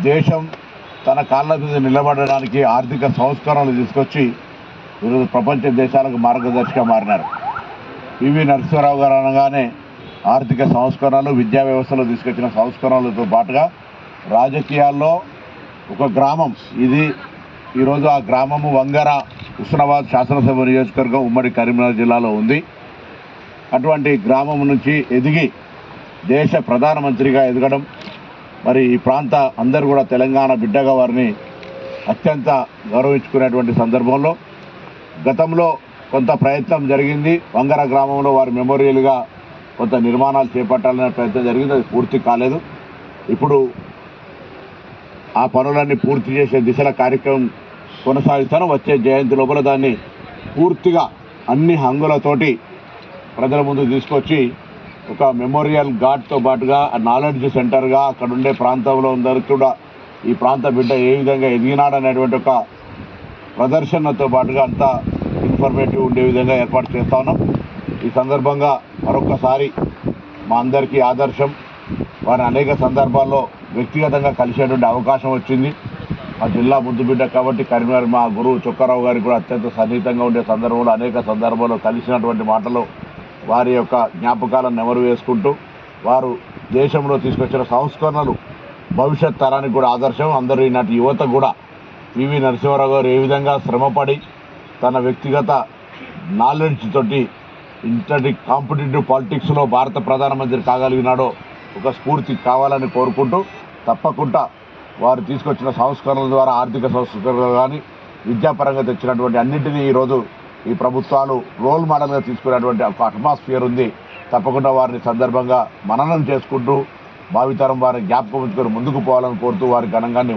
దేశం తన కాళ్ళ మీద నిలబడడానికి ఆర్థిక సంస్కరణలు తీసుకొచ్చి ఈరోజు ప్రపంచ దేశాలకు మార్గదర్శిగా మారినారు. పివి నరసింహారావు గారు అనగానే ఆర్థిక సంస్కరణలు విద్యా వ్యవస్థలో తీసుకొచ్చిన సంస్కరణలతో పాటుగా రాజకీయాల్లో ఒక గ్రామం ఇది ఈరోజు ఆ గ్రామము వంగర హుస్నాబాద్ శాసనసభ నియోజకవర్గం ఉమ్మడి కరీంనగర్ జిల్లాలో ఉంది. అటువంటి గ్రామం నుంచి ఎదిగి దేశ ప్రధానమంత్రిగా ఎదగడం మరి ఈ ప్రాంత అందరూ కూడా తెలంగాణ బిడ్డగా వారిని అత్యంత గౌరవించుకునేటువంటి సందర్భంలో గతంలో కొంత ప్రయత్నం జరిగింది. వంగర గ్రామంలో వారి మెమోరియల్గా కొంత నిర్మాణాలు చేపట్టాలనే ప్రయత్నం జరిగింది. అది పూర్తి కాలేదు. ఇప్పుడు ఆ పనులన్నీ పూర్తి చేసే దిశల కార్యక్రమం కొనసాగిస్తాను. వచ్చే జయంతి లోపల దాన్ని పూర్తిగా అన్ని హంగులతోటి ప్రజల ముందు తీసుకొచ్చి ఒక మెమోరియల్ ఘాట్తో పాటుగా నాలెడ్జ్ సెంటర్గా అక్కడ ఉండే ప్రాంతంలో అందరికీ కూడా ఈ ప్రాంత బిడ్డ ఏ విధంగా ఎదిగినాడనేటువంటి ఒక ప్రదర్శనతో పాటుగా అంతా ఇన్ఫర్మేటివ్ ఉండే విధంగా ఏర్పాటు చేస్తా ఉన్నాం. ఈ సందర్భంగా మరొకసారి మా అందరికీ ఆదర్శం. వారిని అనేక సందర్భాల్లో వ్యక్తిగతంగా కలిసేటువంటి అవకాశం వచ్చింది. మా జిల్లా ముద్దు బిడ్డ కాబట్టి కరీంనగర్ మా గురువు చొక్కారావు గారికి కూడా అత్యంత సన్నిహితంగా ఉండే సందర్భంలో అనేక సందర్భాల్లో కలిసినటువంటి మాటలు వారి యొక్క జ్ఞాపకాలను నెమరు వేసుకుంటూ వారు దేశంలో తీసుకొచ్చిన సంస్కరణలు భవిష్యత్ తరానికి కూడా ఆదర్శం. అందరూ ఈనాటి యువత కూడా పివి నరసింహారావు గారు ఏ విధంగా శ్రమపడి తన వ్యక్తిగత నాలెడ్జ్ తోటి ఇంతటి కాంపిటేటివ్ పాలిటిక్స్లో భారత ప్రధానమంత్రి కాగలిగినాడో ఒక స్ఫూర్తి కావాలని కోరుకుంటూ తప్పకుండా వారు తీసుకొచ్చిన సంస్కరణల ద్వారా ఆర్థిక సంస్కరణలు కానీ విద్యాపరంగా తెచ్చినటువంటి అన్నింటినీ ఈరోజు ఈ ప్రభుత్వాలు రోల్ మోడల్గా తీసుకునేటువంటి ఒక అట్మాస్ఫియర్ ఉంది. తప్పకుండా వారిని సందర్భంగా మననం చేసుకుంటూ భావితరం వారిని జ్ఞాపకం ఉంచుకొని ముందుకు పోవాలని కోరుతూ వారి ఘనంగా